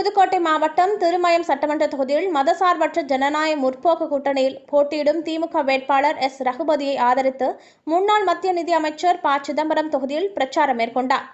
புதுக்கோட்டை மாவட்டம் திருமயம் சட்டமன்ற தொகுதியில் மதசார்பற்ற ஜனநாயக முற்போக்கு கூட்டணியில் போட்டியிடும் திமுக வேட்பாளர் எஸ். ரகுபதியை ஆதரித்து முன்னாள் மத்திய நிதி அமைச்சர் ப. சிதம்பரம் தொகுதியில் பிரச்சாரம் மேற்கொண்டார்.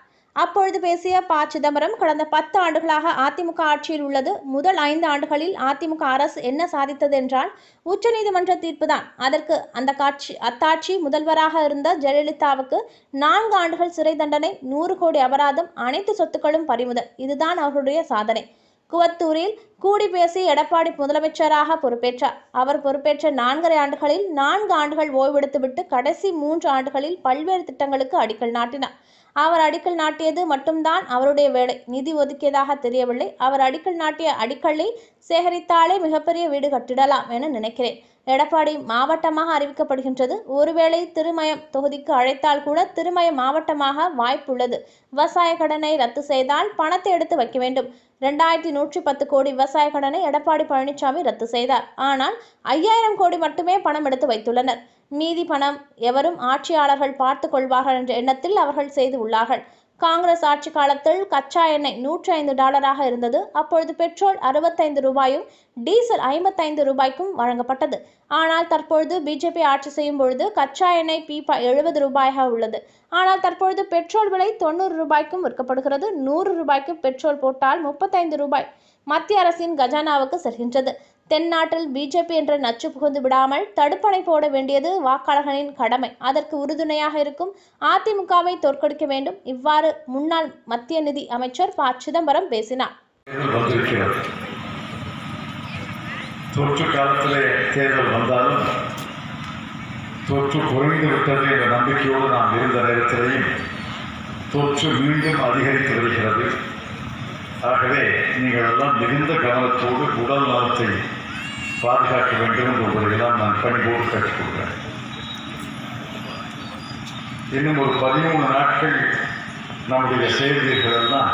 அப்பொழுது பேசிய ப. சிதம்பரம் கடந்த பத்து ஆண்டுகளாக அதிமுக ஆட்சியில் உள்ளது. முதல் ஐந்து ஆண்டுகளில் அதிமுக அரசு என்ன சாதித்தது என்றால் உச்சநீதிமன்ற தீர்ப்புதான். அதற்கு அந்த காட்சி அத்தாட்சி முதல்வராக இருந்த ஜெயலலிதாவுக்கு நான்கு ஆண்டுகள் சிறை தண்டனை நூறு கோடி அபராதம் அனைத்து சொத்துக்களும் பறிமுதல். இதுதான் அவருடைய சாதனை. குவத்தூரில் கூடி பேசி எடப்பாடி முதலமைச்சராக பொறுப்பேற்றார். அவர் பொறுப்பேற்ற நான்கரை ஆண்டுகளில் நான்கு ஆண்டுகள் ஓய்வெடுத்துவிட்டு கடைசி மூன்று ஆண்டுகளில் பல்வேறு திட்டங்களுக்கு அடிக்கல் நாட்டினார். அவர் அடிக்கல் நாட்டியது மட்டும்தான் அவருடைய வேலை. நிதி ஒதுக்கியதாக தெரியவில்லை. அவர் அடிக்கல் நாட்டிய அடிக்கல்லை சேகரித்தாலே மிகப்பெரிய வீடு கட்டிடலாம் என நினைக்கிறேன். எடப்பாடி மாவட்டமாக அறிவிக்கப்படுகின்றது. ஒருவேளை திருமயம் தொகுதிக்கு அழைத்தால் கூட திருமயம் மாவட்டமாக வாய்ப்புள்ளது. விவசாய கடனை ரத்து செய்தால் பணத்தை எடுத்து வைக்க வேண்டும். ரெண்டாயிரத்தி நூற்றி பத்து கோடி விவசாய கடனை எடப்பாடி பழனிசாமி ரத்து செய்தார். ஆனால் ஐயாயிரம் கோடி மட்டுமே பணம் எடுத்து வைத்துள்ளனர். மீதி பணம் எவரும் ஆட்சியாளர்கள் பார்த்து கொள்வார்கள் என்ற எண்ணத்தில் அவர்கள் செய்து உள்ளார்கள். காங்கிரஸ் ஆட்சி காலத்தில் கச்சா எண்ணெய் நூற்றி ஐந்து டாலராக இருந்தது. அப்பொழுது பெட்ரோல் அறுபத்தைந்து ரூபாயும் டீசல் ஐம்பத்தைந்து ரூபாய்க்கும் வழங்கப்பட்டது. ஆனால் தற்பொழுது பிஜேபி ஆட்சி செய்யும் பொழுது கச்சா எண்ணெய் பீப்பா எழுபது ரூபாயாக உள்ளது. ஆனால் தற்பொழுது பெட்ரோல் விலை தொண்ணூறு ரூபாய்க்கும் விற்கப்படுகிறது. நூறு ரூபாய்க்கு பெட்ரோல் போட்டால் முப்பத்தைந்து ரூபாய் மத்திய அரசின் கஜானாவுக்கு செல்கின்றது. தென்னாட்டில் பிஜேபி என்ற நச்சு புகுந்து விடாமல் தடுப்பணை போட வேண்டியது வாக்காளர்களின் கடமை. அதற்கு உறுதுணையாக இருக்கும் அதிமுகவை தோற்கடிக்க வேண்டும். இவ்வாறு முன்னாள் மத்திய நிதி அமைச்சர் ப. சிதம்பரம் பேசினார். தொற்று காலத்திலே தேர்தல் வந்தாலும் தொற்று குறைந்து விட்டது என்ற நம்பிக்கையோடு நாம் இருந்த நேரத்திலேயும் தொற்று மீண்டும் அதிகரித்து வருகிறது. ஆகவே நீங்கள் எல்லாம் மிகுந்த கவனத்தோடு உடல் நலத்தை பாதுகாக்க வேண்டும் என்று உங்களையெல்லாம் நான் கணிபோட்டு கற்றுக் கொடுக்குறேன் இன்னும் ஒரு பதிமூணு நாட்கள் நம்முடைய செய்திகளெல்லாம்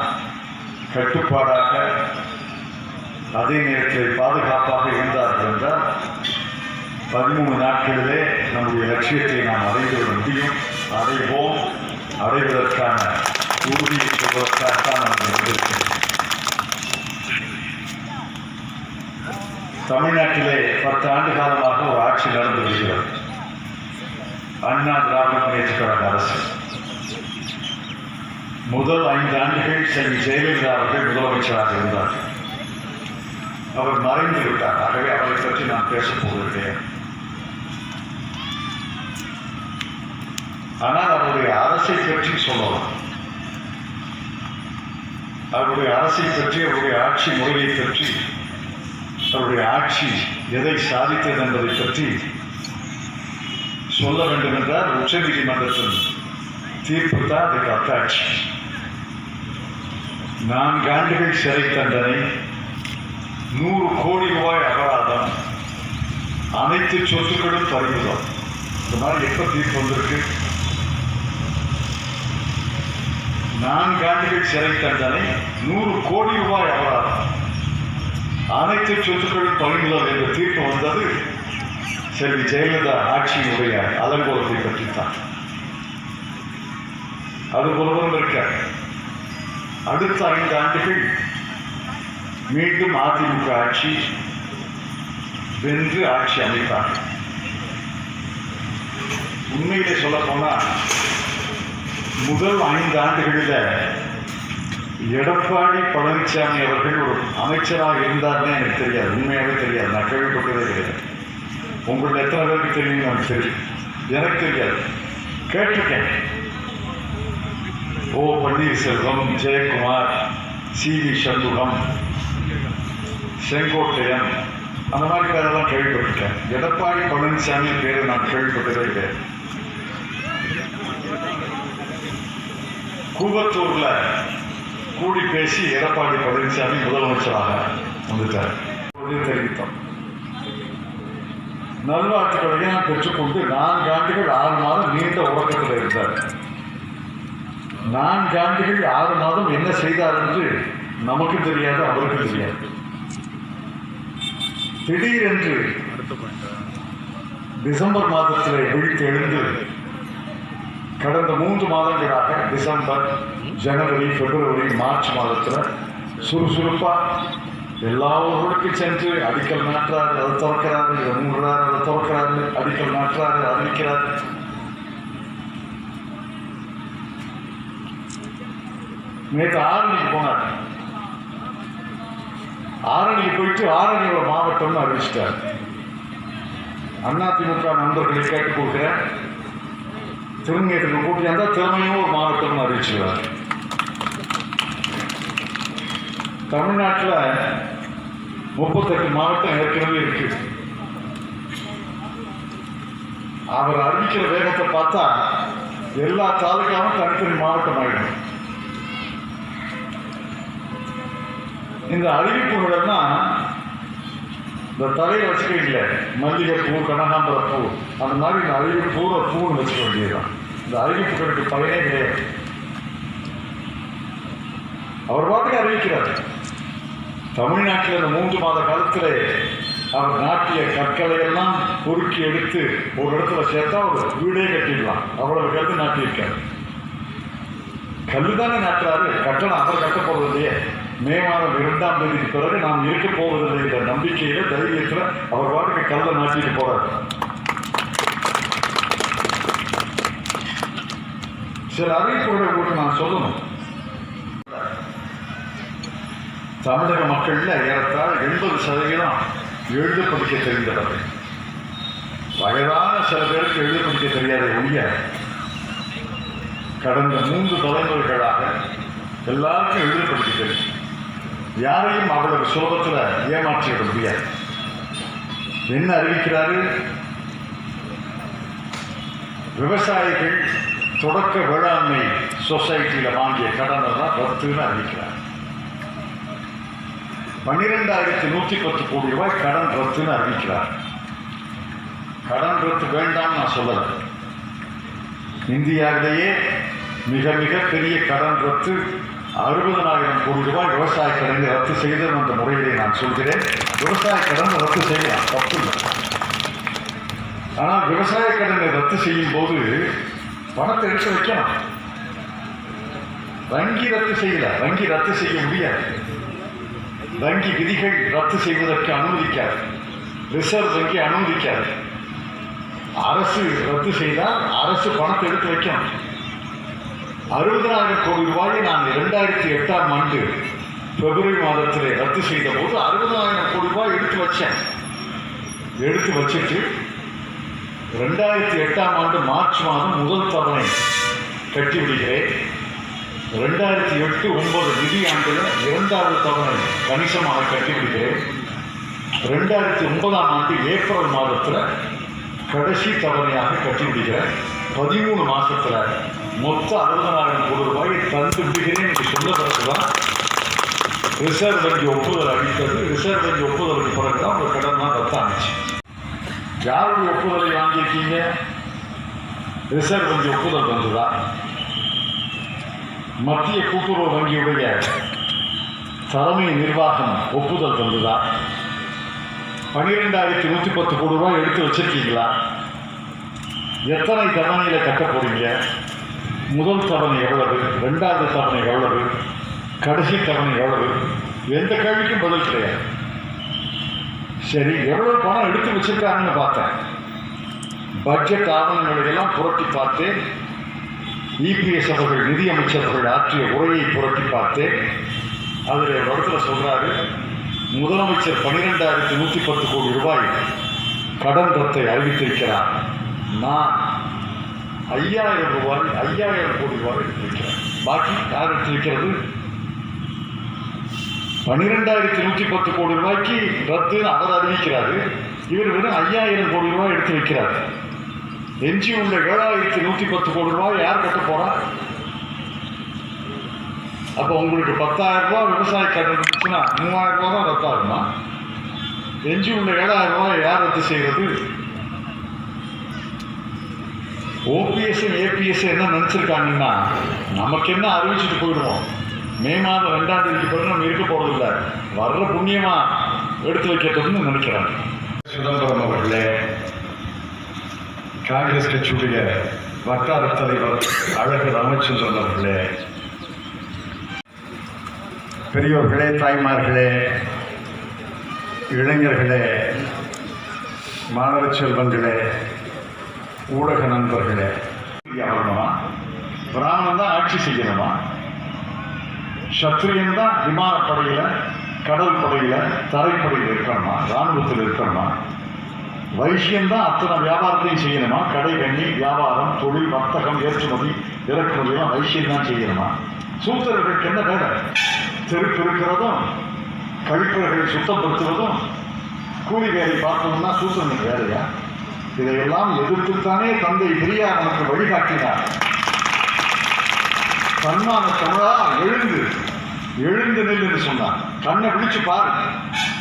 கட்டுப்பாடாக அதே நேரத்தில் பாதுகாப்பாக இருந்தார்கள் என்றால் பதிமூணு நாட்களிலே நம்முடைய லட்சியத்தை நாம் அடைந்துவிட முடியும். அடைவோம். அடைவதற்கான உறுதியை சொல்வதற்காகத்தான் நாம் இங்கே தமிழ்நாட்டிலே பத்து ஆண்டு காலமாக ஒரு ஆட்சி நடந்து வருகிறது அண்ணா திராவிட முன்னேற்ற கழக அரசு. முதல் ஐந்து ஆண்டுகள் செல்வி ஜெயலலிதா அவர்கள் முதலமைச்சராக இருந்தார். அவர் மறைந்து விட்டார். ஆகவே அவரை பற்றி நான் பேசப் போவதில்லை. ஆனால் அவருடைய அரசை பற்றி சொல்லலாம். அவருடைய அரசை பற்றி அவருடைய ஆட்சி முறையை பற்றி அவருடைய ஆட்சி எதை சாதித்தது என்பதை பற்றி சொல்ல வேண்டும் என்றால் உச்சநீதிமன்றத்தின் தீர்ப்பு தான் அதுக்கு அத்தாட்சி. நான்கு ஆண்டுகள் சிறை தண்டனை நூறு கோடி ரூபாய் அபராதம் அனைத்து சொத்துக்களும் பறிமுதம் இந்த மாதிரி எப்போ தீர்ப்பு வந்திருக்கு? நான்கு ஆண்டுகள் சிறை தண்டனை நூறு கோடி ரூபாய் அபராதம். அனைத்து சொத்துக்களும் பறிமுதல் என்ற தீர்ப்பு வந்தது. செல்வி ஜெயலலிதா ஆட்சியினுடைய அலங்கோலத்தை பற்றித்தான் அது ஒருவரும் இருக்க. அடுத்த ஐந்து ஆண்டுகள் மீண்டும் அதிமுக ஆட்சி வென்று ஆட்சி அமைத்தார். உண்மையிலே சொல்ல முதல் ஐந்து ஆண்டுகளில் எடப்பாடி பழனிசாமி அவர்கள் ஒரு அமைச்சராக இருந்தார்னே எனக்கு தெரியாது. உண்மையாகவே தெரியாது. நான் கேள்விப்பட்டதே கிடையாது. உங்களை எத்தனை பேருக்கு தெரியும் எனக்கு தெரியும். எனக்கு தெரியாது. கேட்டிருக்கேன். O Panneerselvam Jayakumar C V Shanmugam Sengottaiyan அந்த மாதிரி பேரெல்லாம் கேள்விப்பட்டிருக்கேன். எடப்பாடி பழனிசாமி பேரை நான் கேள்விப்பட்டதே கிடையாது. கூவத்தூரில் கூடி பேசி எடப்பாடி பழனிசாமி முதலமைச்சராக வந்துட்டார். உடனே தெரிவித்தோம். நல்வாழ்த்துக்களையும் பெற்றுக்கொண்டு நான்கு ஆண்டுகள் ஆறு மாதம் நீண்ட உறக்கத்தில் இருந்தார். நான்கு ஆண்டுகள் ஆறு மாதம் என்ன செய்தார் என்று நமக்கு தெரியாது அவருக்கு தெரியாது. திடீரென்று டிசம்பர் மாதத்தில் விழித்து எழுந்து கடந்த மூன்று மாதங்களாக டிசம்பர் ஜனவரி பிப்ரவரி மார்ச் மாதத்தில் சுறுசுறுப்பாக எல்லா ஊர்களுக்கும் சென்று அடிக்கல் நாட்டுறாரு அதை திறக்கிறாரு இதை மூடுறாரு அதை திறக்கிறாரு அடிக்கல் நாட்டுறாரு அறிவிக்கிறாரு. நேற்று ஆரணிக்கு போனார். ஆரணிக்கு போயிட்டு ஆரணியோட மாவட்டம்னு அறிவிச்சிட்டார். அதிமுக நண்பர்களை கேட்டுக் கொடுக்குறேன் திருநெல்வேலிக்கு கூட்டியாந்தா திறமையும் ஒரு மாவட்டம்னு அறிவிச்சிருவார். தமிழ்நாட்டில் முப்பத்தெட்டு மாவட்டம் ஏற்கனவே இருக்கு. அவர் அறிவிக்கிற வேகத்தை பார்த்தா எல்லா தாலுக்காவும் தனித்தனி மாவட்டம் ஆகிடும் இந்த அறிவிப்புகள் தான் இந்த தலையை வச்சுக்கல மல்லிகைப்பூ கனகாம்பர பூ அந்த மாதிரி இந்த அறிவிப்பு பூர பூன்னு வச்சுக்க வேண்டியதுதான். இந்த அறிவிப்புகளுக்கு பயனே கிடையாது. அவர் பாட்டுக்கு அறிவிக்கிறார். தமிழ்நாட்டில் இந்த மூன்று மாத காலத்தில் அவர் நாட்டிய கற்களை எல்லாம் பொறுக்கி எடுத்து ஒரு இடத்துல சேர்த்தா ஒரு வீடே கட்டிடலாம். அவ்வளவு கருத்து நாட்டியிருக்காரு. கல்லு தானே நாட்டுறாரு. கட்டணம் அவர் கட்ட போறது இல்லையே மே மாதம் இரண்டாம் தேதிக்கு பிறகு நாம் இருக்க போவதில்லை என்ற நம்பிக்கையில தைரியத்தில் அவர் பாட்டுக்கு கல்லை நாட்டிட்டு போறாரு. சில அறிவிப்புகளை உங்களுக்கு நான் சொல்லணும். தமிழக மக்களில் ஏறத்தாழ எண்பது சதவீதம் எழுத படிக்க தெரிந்தவர்கள். வயதான சில பேருக்கு எழுத படிக்க தெரியாத ஒழிய கடந்த மூன்று தலைமுறைகளாக எல்லாருக்கும் எழுத படிக்க தெரியும். யாரையும் அவ்வளவு சுலபத்தில் ஏமாற்றிவிட முடியாது. என்ன அறிவிக்கிறாரு? விவசாயிகள் தொடக்க வேளாண்மை சொசைட்டியில் வாங்கிய கடனை தான் ரத்துன்னு அறிவிக்கிறார். பன்னிரெண்டாயிரத்தி நூற்றி பத்து கோடி ரூபாய் கடன் ரத்துன்னு அறிவிக்கிறார். கடன் ரத்து வேண்டாம் நான் சொல்லலை. இந்தியாவிலேயே மிக மிக பெரிய கடன் ரத்து அறுபதனாயிரம் கோடி ரூபாய் விவசாய கடனை ரத்து செய்தது என்ற முறையிலே நான் சொல்கிறேன். விவசாய கடன் ரத்து செய்யலாம் தப்பு ஆனால் விவசாய கடனை ரத்து செய்யும் போது பணத்தை எடுத்து வைக்கணும். வங்கி ரத்து செய்யல வங்கி ரத்து செய்ய முடியாது. வங்கி விதிகள் ரத்து செய்வதற்கு அனுமதிக்காது. ரிசர்வ் வங்கி அனுமதிக்காது. அரசு ரத்து செய்தால் அரசு பணத்தை எடுத்து வைக்கணும். அறுபதாயிரம் கோடி ரூபாயை நான் இரண்டாயிரத்தி எட்டாம் ஆண்டு பிப்ரவரி மாதத்தில் ரத்து செய்த போது அறுபதாயிரம் கோடி ரூபாய் எடுத்து வச்சேன். எடுத்து வச்சுட்டு ரெண்டாயிரத்தி எட்டாம் ஆண்டு மார்ச் மாதம் முதல் தவணை கட்டி விடுகிறேன். ரெண்டாயிரத்தி எட்டு ஒன்பது நிதி ஆண்டில் இரண்டாவது தவணை கணிசமாக கட்டிவிடுகிறேன் ரெண்டாயிரத்தி ஒன்பதாம் ஆண்டு ஏப்ரல் மாதத்தில் கடைசி தவணையாக கட்டிவிடுகிறேன் பதிமூணு மாதத்தில் மொத்த அறுபதனாயிரம் கோடி ரூபாயை தந்து விடுகிறேன் என்று சொன்ன பிறகுதான் ரிசர்வ் வங்கி ஒப்புதல் அளித்தது. ரிசர்வ் வங்கி ஒப்புதலுக்கு பிறகுதான் ஒரு கடன் தான் ரத்தானுச்சு யாருடைய ஒப்புதலை வாங்கியிருக்கீங்க? ரிசர்வ் வங்கி ஒப்புதல் வந்ததா? மத்திய கூட்டுறவு வங்கியுடைய தலைமை நிர்வாகம் ஒப்புதல் தந்ததா? பன்னிரெண்டாயிரத்தி நூற்றி பத்து கோடி ரூபாய் எடுத்து வச்சிருக்கீங்களா? எத்தனை தவணையில் கட்ட போகிறீங்க முதல் தவணை எவ்வளவு? ரெண்டாவது தவணை எவ்வளவு? கடைசி தவணை எவ்வளவு? எந்த கேள்விக்கும் பதில் கிடையாது. சரி எவ்வளோ பணம் எடுத்து வச்சிருக்காங்கன்னு பார்த்தேன். பட்ஜெட் ஆவணங்களை எல்லாம் புரட்டி பார்த்தேன். இபிஎஸ் அவர்கள் நிதியமைச்சர்கள் ஆற்றிய உரையை புரட்டி பார்த்து அதில் வருத்தில் சொல்கிறாரு முதலமைச்சர் பன்னிரெண்டாயிரத்தி நூற்றி பத்து கோடி ரூபாய் கடன் ரத்தை அறிவித்திருக்கிறார். நான் ஐயாயிரம் ரூபாய் ஐயாயிரம் கோடி ரூபாய் எடுத்திருக்கிறேன். பாக்கி யார் எடுத்திருக்கிறது? பன்னிரெண்டாயிரத்தி நூற்றி பத்து கோடி ரூபாய்க்கு ரத்து அவர் அறிவிக்கிறாரு. இவர் வெறும் ஐயாயிரம் கோடி ரூபாய் எடுத்து வைக்கிறார் எஞ்சி உள்ள ஏழாயிரத்தி நூற்றி பத்து கோடி ரூபாய் யார் கட்ட போகிறா அப்போ உங்களுக்கு பத்தாயிரம் ரூபாய் விவசாய கடன் இருந்துச்சுன்னா மூவாயிரம் ரூபா தான் ரத்தாகுமா? எஞ்சி உள்ள ஏழாயிரம் ரூபாய் யார் ரத்து செய்கிறது ஓபிஎஸ் ஏபிஎஸ் என்ன நினச்சிருக்காங்கன்னா நமக்கு என்ன அறிவிச்சுட்டு போயிடுவோம்? மே மாதம் ரெண்டாம் தேதிக்கு பிறகு நம்ம இருக்க போகிறதில்ல வர்ற புண்ணியமாக எடுத்து வைக்கிறதுன்னு நினைக்கிறாங்க. சிதம்பரம் அவர்களே காங்கிரஸ் கட்சியுடைய வட்டார தலைவர் அழகு ராமச்சந்திரன் அவர்களே பெரியோர்களே தாய்மார்களே இளைஞர்களே மாணவ செல்வங்களே ஊடக நண்பர்களே. வரணுமா பிராமணன் தான் ஆட்சி செய்யணுமா? சத்திரியன் தான் விமானப்படையில் கடல் படையில் தரைப்படையில் இருக்கணுமா இராணுவத்தில் இருக்கணுமா வைசியம் தான் அத்தனை வியாபாரத்தையும் செய்யணுமா? கடை கண்ணி வியாபாரம் தொழில் வர்த்தகம் ஏற்றுமதி இறக்குமதியெல்லாம் வைசியம் தான் செய்யணுமா? சூத்திரர்களுக்கு என்ன வேலை? தெருப்பு இருக்கிறதும் கழிப்பறைகளை சுத்தப்படுத்துவதும் கூலி வேலை பார்க்கணும்னா சூத்திரனுக்கு வேலையா? இதையெல்லாம் எதிர்த்துத்தானே தந்தை பெரியார் நமக்கு வழிகாட்டினார். தன்மான தமிழா எழுந்து எழுந்து நில் என்று சொன்னார். கண்ணை பிடிச்சு பாரு.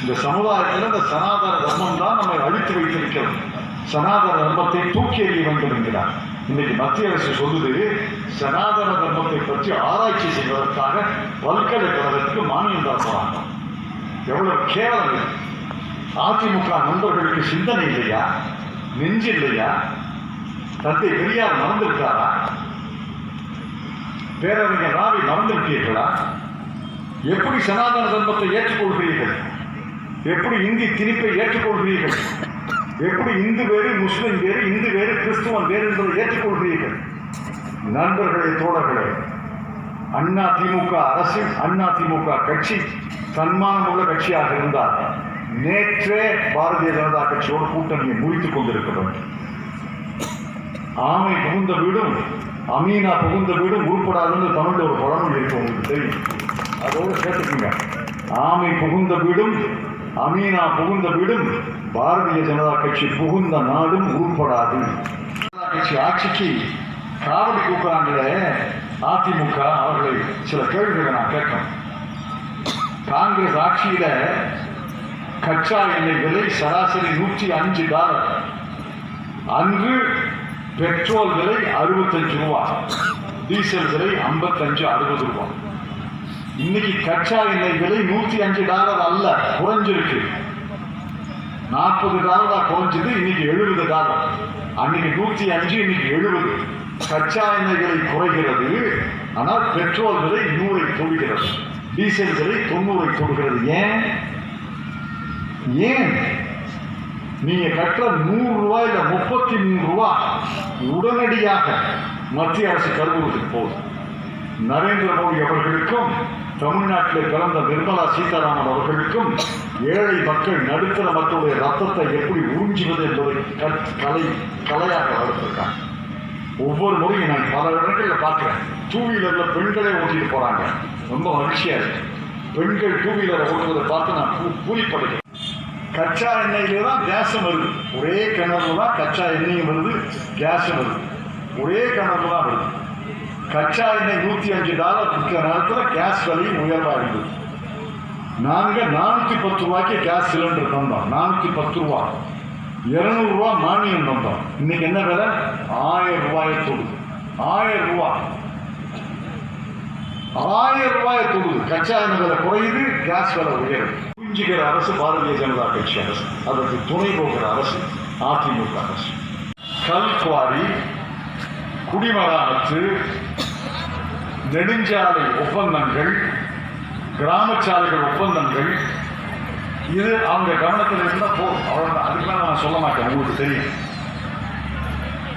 இந்த சமுதாயத்தில் இந்த சனாதன தர்மம் தான் நம்மை அழித்து வைத்திருக்கிறது. சனாதன தர்மத்தை தூக்கி எறிய வேண்டும் என்கிறார். இன்னைக்கு மத்திய அரசு சொல்லுது சனாதன தர்மத்தை பற்றி ஆராய்ச்சி செய்வதற்காக பல்கலைக்கழகத்துக்கு மானியம் தர போறாங்க எவ்வளவு கேவலம் அதிமுக நண்பர்களுக்கு சிந்தனை இல்லையா? நெஞ்சு இல்லையா? தந்தை பெரியார் மறந்திருக்காரா? பேரறிஞர் ராவி மறந்திருப்பீர்களா எப்படி சனாதன தர்மத்தை ஏற்றுக்கொள்கிறீர்கள்? எப்படி இந்தி திணிப்பை ஏற்றுக்கொள்கிறீர்கள்? எப்படி இந்து வேறு முஸ்லிம் வேறு இந்து வேறு கிறிஸ்துவன் வேறு என்பதை ஏற்றுக்கொள்கிறீர்கள்? நண்பர்களே தோழர்களே அண்ணா திமுக அரசு அண்ணா திமுக கட்சி தன்மானம் உள்ள கட்சியாக இருந்தால் நேற்றே பாரதிய ஜனதா கட்சியோடு கூட்டணியை முடித்துக் கொண்டிருக்கிறோம் ஆமை புகுந்த வீடும் அமீனா புகுந்த வீடும் உருப்படாதுன்னு தமிழில் ஒரு பழமொழி இருக்கு உங்களுக்கு தெரியும். அதோடு சேர்த்துக்குங்க. ஆமை புகுந்த வீடும் அமீனா புகுந்த வீடும் பாரதிய ஜனதா கட்சி புகுந்த நாடும் உருப்படாது. ஜனதா கட்சி ஆட்சிக்கு காவடி கூப்பிடாங்களே அதிமுக அவர்களை சில கேள்விகளை நான் கேட்கணும் காங்கிரஸ் ஆட்சியில கச்சா எண்ணெய் விலை சராசரி நூற்றி அஞ்சு டாலர். அன்று பெட்ரோல் விலை அறுபத்தஞ்சு ரூபா டீசல் விலை ஐம்பத்தஞ்சு அறுபது ரூபா. இன்னைக்கு கச்சா எண்ணெய் விலை நூத்தி அஞ்சு டாலர் அல்ல குறைஞ்சிருக்கு. நாற்பது டாலரா குறைஞ்சது இன்னைக்கு எழுபது டாலர் அன்னைக்கு நூத்தி அஞ்சு இன்னைக்கு எழுபது. கச்சா எண்ணெய் விலை குறைகிறது ஆனால் பெட்ரோல் விலை நூறை தொடுகிறது. டீசல் விலை தொண்ணூறை தொடுகிறது. ஏன்? ஏன்? நீங்க கட்டுற நூறு இல்லை முப்பத்தி மூணு ரூபாய் உடனடியாக மத்திய அரசு கருவுறதுக்கு போகுது நரேந்திர மோடி அவர்களுக்கும் தமிழ்நாட்டில் பிறந்த நிர்மலா சீதாராமன் அவர்களுக்கும் ஏழை மக்கள் நடுத்தர மக்களுடைய ரத்தத்தை எப்படி உறிஞ்சுவது என்பதை கலை கலையாக வளர்த்துருக்காங்க. ஒவ்வொரு முறையும் நான் பல இடங்களில் பார்க்குறேன். டூ வீலரில் பெண்களே ஓட்டிட்டு போகிறாங்க ரொம்ப மகிழ்ச்சியாக இருக்கு. பெண்கள் டூ வீலரை ஓட்டுவதை பார்த்து நான் பூ பூரிப்படுகிறேன். கச்சா எண்ணெயிலே தான் கேஸும் வருது. ஒரே கிணறுல தான் கச்சா எண்ணெயும் வருது கேஸும் வருது. ஒரே கிணறுல தான் வருது. கச்சா எண்ணெய் நூற்றி அஞ்சு டாலர் விற்கிற நேரத்தில் கேஸ் விலையும் உயர்வாக இருந்தது நாங்கள் நானூற்றி பத்து ரூபாய்க்கு கேஸ் சிலிண்டர் தந்தோம். நானூற்றி பத்து ரூபா. இரநூறுவா மானியம் தந்தோம். இன்னைக்கு என்ன விலை? ஆயிரம் ரூபாயை தொடுது. ஆயிரம் ரூபா. ஆயிரம் ரூபாயை தொடுது. கச்சா எண்ணெய் விலை குறையுது கேஸ் விலை உயருது. புரிஞ்சுக்கிற அரசு பாரதிய ஜனதா கட்சி அரசு அதற்கு துணை போகிற அரசு அதிமுக அரசு. கல்குவாரி குடிமராமத்து நெடுஞ்சாலை ஒப்பந்தங்கள் கிராமச்சாலைகள் ஒப்பந்தங்கள் இது அவங்க கவனத்தில் இருந்தால் போ அவ்வளோ அதுக்கு மேலே நான் சொல்ல மாட்டேன். உங்களுக்கு தெரியும்.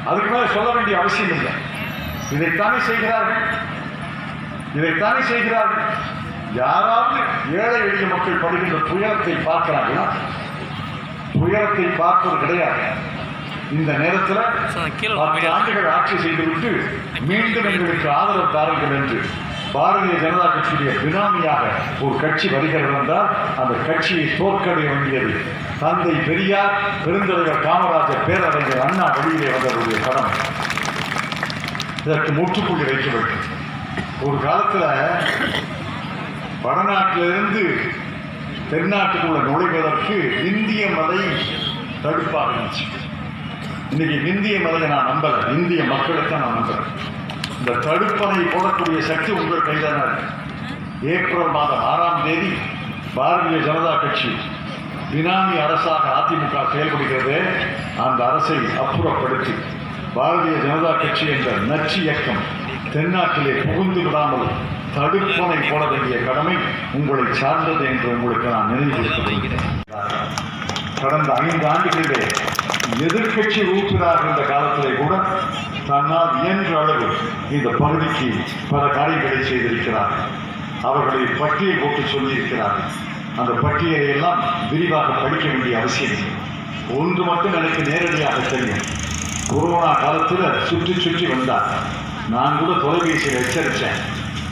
அதுக்கு மேலே சொல்ல வேண்டிய அவசியம் இல்லை. இதைத்தானே செய்கிறார்கள்? இதைத்தானே செய்கிறார்கள்? யாராவது ஏழை எளிய மக்கள் படுகின்ற துயரத்தை பார்க்கிறார்களா? துயரத்தை பார்ப்பது கிடையாது. இந்த நேரத்தில் பத்து ஆண்டுகள் ஆட்சி செய்துவிட்டு மீண்டும் எங்களுக்கு ஆதரவு தாருங்கள் என்று பாரதிய ஜனதா கட்சியுடைய பினாமியாக ஒரு கட்சி வருகிறது என்றால் அந்த கட்சியை தோற்கடிய வேண்டியது. தந்தை பெரியார் பெருந்தலைவர் காமராஜர் பேரறிஞர் அண்ணா வழியிலே வந்தவருடைய கடமை இதற்கு முற்றுப்புள்ளி வைக்க வேண்டும். ஒரு காலத்தில் வடநாட்டிலிருந்து தென்னாட்டுக்குள்ள நுழைவதற்கு இந்திய மலை தடுப்பாக இருந்துச்சு. இன்னைக்கு இந்திய மலையை நான் நம்பல. இந்திய மக்களுக்கு நான் நம்புறேன் இந்த தடுப்பணை போடக்கூடிய சக்தி உங்கள் கையில் ஏப்ரல் மாதம் ஆறாம் தேதி பாரதிய ஜனதா கட்சி பினாமி அரசாக அதிமுக செயல்படுகிறது. அந்த அரசை அப்புறப்படுத்தி பாரதிய ஜனதா கட்சி என்ற நச்சு இயக்கம் தென்னாட்டிலே புகுந்து விடாமல் தடுப்பணை போட வேண்டிய கடமை உங்களை சார்ந்தது என்று உங்களுக்கு நான் நினைவு கடந்த ஐந்து ஆண்டுகளிலே எதிர்க்கட்சி உறுப்பினராக இருந்த காலத்திலே கூட தன்னால் இயன்ற அளவு இந்த பகுதிக்கு பல காரியங்களை செய்திருக்கிறார். அவர்களை பட்டியல் போட்டு சொல்லியிருக்கிறார். அந்த பட்டியலை எல்லாம் விரிவாக படிக்க வேண்டிய அவசியம் இல்லை. ஒன்று மட்டும் எனக்கு நேரடியாக தெரியும். கொரோனா காலத்தில் சுற்றி சுற்றி வந்தார். நான் கூட தொலைபேசியில் எச்சரித்தேன்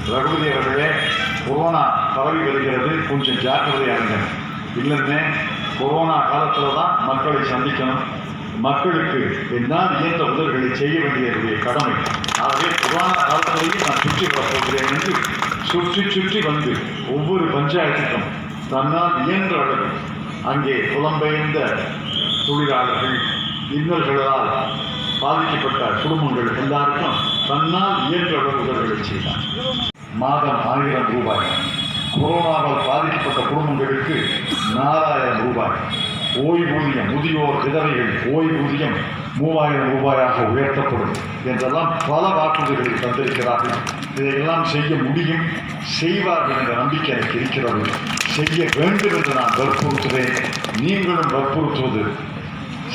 ரகுபதி அவர்களே கொரோனா பரவி வருகிறது. கொஞ்சம் ஜாக்கிரதையாக இருந்தேன் இல்லைன்னு கொரோனா காலத்தில் தான் மக்களை சந்திக்கணும். மக்களுக்கு என்னால் இயன்ற உதவிகளை செய்ய வேண்டியதுடைய கடமை. ஆகவே கொரோனா காலத்திலேயும் நான் சுற்றி வரப்போகிறேன் என்று சுற்றி சுற்றி வந்து ஒவ்வொரு பஞ்சாயத்துக்கும் தன்னால் இயன்ற அளவு அங்கே புலம்பெயர்ந்த தொழிலாளர்கள் இன்னல்களால் பாதிக்கப்பட்ட குடும்பங்கள் எல்லாருக்கும் தன்னால் இயன்ற அளவு உதவிகளை செய்தார். மாதம் ஆயிரம் ரூபாய். கொரோனாவால் பாதிக்கப்பட்ட குடும்பங்களுக்கு நாலாயிரம் ரூபாய். ஓய்வூதியம் முதியோர் விதவைகள் ஓய்வூதியம் மூவாயிரம் ரூபாயாக உயர்த்தப்படும் என்றெல்லாம் பல வாக்குறுதிகளை தந்திருக்கிறார்கள். இதையெல்லாம் செய்ய முடியும் செய்வார்கள் என்ற நம்பிக்கை எனக்கு இருக்கிறது. செய்ய வேண்டும் என்று நான் வற்புறுத்துவேன். நீங்களும் வற்புறுத்துவது.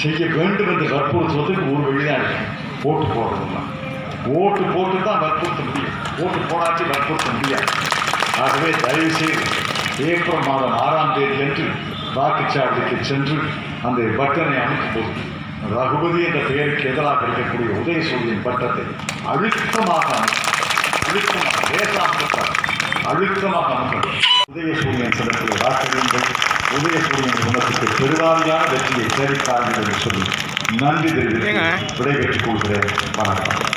செய்ய வேண்டும் என்று வற்புறுத்துவதற்கு ஒரு வழிதான் ஓட்டு போடுறதுலாம் ஓட்டு போட்டு தான் வற்புறுத்த முடியும். ஓட்டு போடாட்டி வற்புறுத்த முடியாது. ஆகவே தயவு செய்து ஏப்ரல் மாதம் ஆறாம் தேதி அன்று வாக்குச்சாவடிக்கு சென்று அந்த பட்டனை அமைக்கும்போது ரகுபதி என்ற பெயருக்கு எதிராக இருக்கக்கூடிய உதயசூரியன் பட்டத்தை அழுத்தமாக அழுத்தமாக லேசாக அழுத்தமாக அமுக்கணும் உதயசூரியன் சின்னத்தில் வாக்களியுங்கள். உதயசூரியன் சின்னத்துக்கு பெருவாரியான வெற்றியை தேடித்தார்கள் என்று சொல்லி நன்றி தெரிவித்து விடைபெற்றுக் கொள்கிறேன். வணக்கம்.